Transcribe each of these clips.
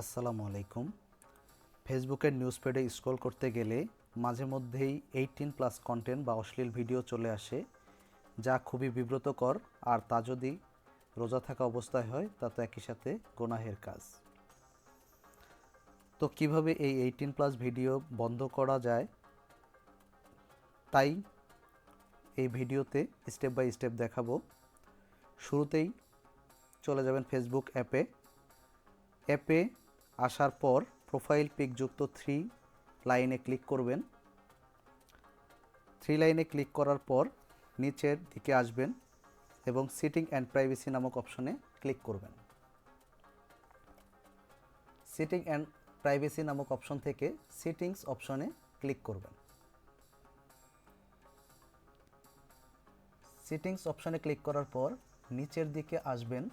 আসসালামু আলাইকুম। ফেসবুকের নিউজ পেডে স্ক্রল করতে গেলে মাঝে মধ্যেই এইটিন প্লাস কন্টেন্ট বা অশ্লীল ভিডিও চলে আসে, যা খুবই বিব্রতকর, আর তা যদি রোজা থাকা অবস্থায় হয়, তা তো একই সাথে গোনাহের কাজ। তো কীভাবে এই এইটিন প্লাস ভিডিও বন্ধ করা যায়? তাই এই ভিডিওতে স্টেপ বাই স্টেপ দেখাবো। শুরুতেই চলে যাবেন ফেসবুক অ্যাপে। অ্যাপে আসার পর প্রোফাইল পিকযুক্ত থ্রি লাইনে ক্লিক করবেন। থ্রি লাইনে ক্লিক করার পর নিচের দিকে আসবেন এবং সিটিং অ্যান্ড প্রাইভেসি নামক অপশনে ক্লিক করবেন। সিটিং অ্যান্ড প্রাইভেসি নামক অপশন থেকে সিটিংস অপশনে ক্লিক করবেন। সিটিংস অপশনে ক্লিক করার পর নিচের দিকে আসবেন।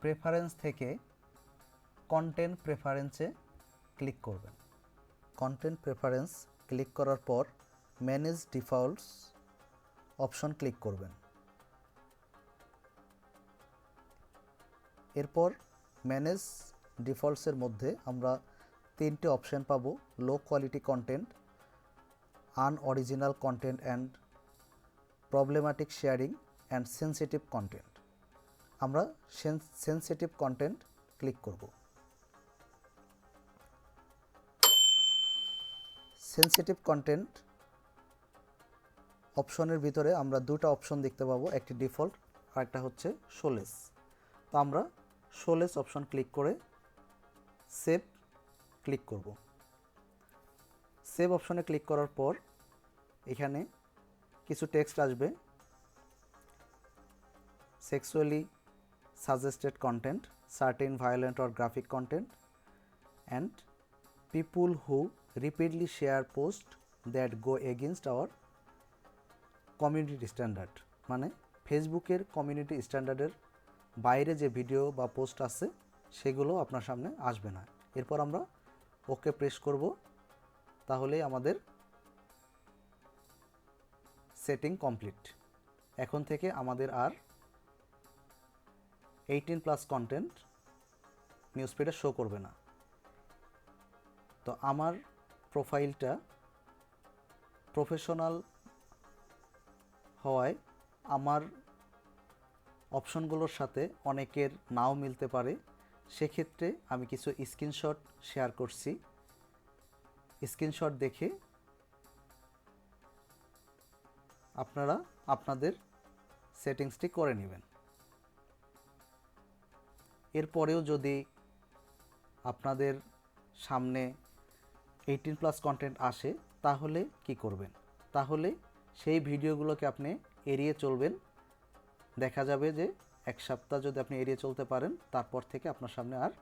প্রেফারেন্স থেকে কন্টেন্ট প্রেফারেন্সে ক্লিক করবেন। কন্টেন্ট প্রেফারেন্স ক্লিক করার পর ম্যানেজ ডিফল্টস অপশন ক্লিক করবেন। এরপর ম্যানেজ ডিফল্টসের মধ্যে আমরা তিনটে অপশন পাবো low quality content unoriginal content and problematic sharing and sensitive content আমরা সেন্সিটিভ কন্টেন্ট ক্লিক করব। সেন্সিটিভ কন্টেন্ট অপশনের ভিতরে আমরা দুটো অপশন দেখতে পাবো একটি ডিফল্ট আর একটা হচ্ছে শোলেস তো আমরা শোলেস অপশন ক্লিক করে সেভ ক্লিক করব। সেভ অপশনে ক্লিক করার পর এখানে কিছু টেক্সট আসবে। sexually suggested content, certain violent or graphic content, and people who repeatedly share posts that go against our community standard মানে ফেসবুকের কমিউনিটি স্ট্যান্ডার্ডের বাইরে যে ভিডিও বা পোস্ট আছে, সেগুলো আপনার সামনে আসবে না। এরপর আমরা ওকে প্রেস করব। তাহলেই আমাদের সেটিং কমপ্লিট এখন থেকে আমাদের আর এইটিন প্লাস কন্টেন্ট নিউজ ফিডে শো করবে না। তো আমার প্রোফাইলটা প্রফেশনাল হওয়ায় আমার অপশনগুলোর সাথে অনেকের নাও মিলতে পারে। সেক্ষেত্রে আমি কিছু স্ক্রিনশট শেয়ার করছি। স্ক্রিনশট দেখে আপনারা আপনাদের সেটিংসটি করে নেবেন। এরপরেও যদি আপনাদের সামনে এইটিন প্লাস কন্টেন্ট আসে, তাহলে কি করবেন? তাহলে সেই ভিডিওগুলোকে আপনি এড়িয়ে চলবেন। দেখা যাবে যে এক সপ্তাহ যদি আপনি এড়িয়ে চলতে পারেন, তারপর থেকে আপনার সামনে আর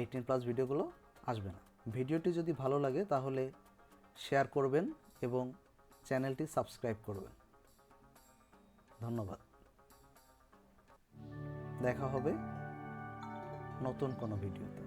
এইটিন প্লাস ভিডিওগুলো আসবে না। ভিডিওটি যদি ভালো লাগে, তাহলে শেয়ার করবেন এবং চ্যানেলটি সাবস্ক্রাইব করবেন। ধন্যবাদ। দেখা হবে নতুন কোনো ভিডিওতে।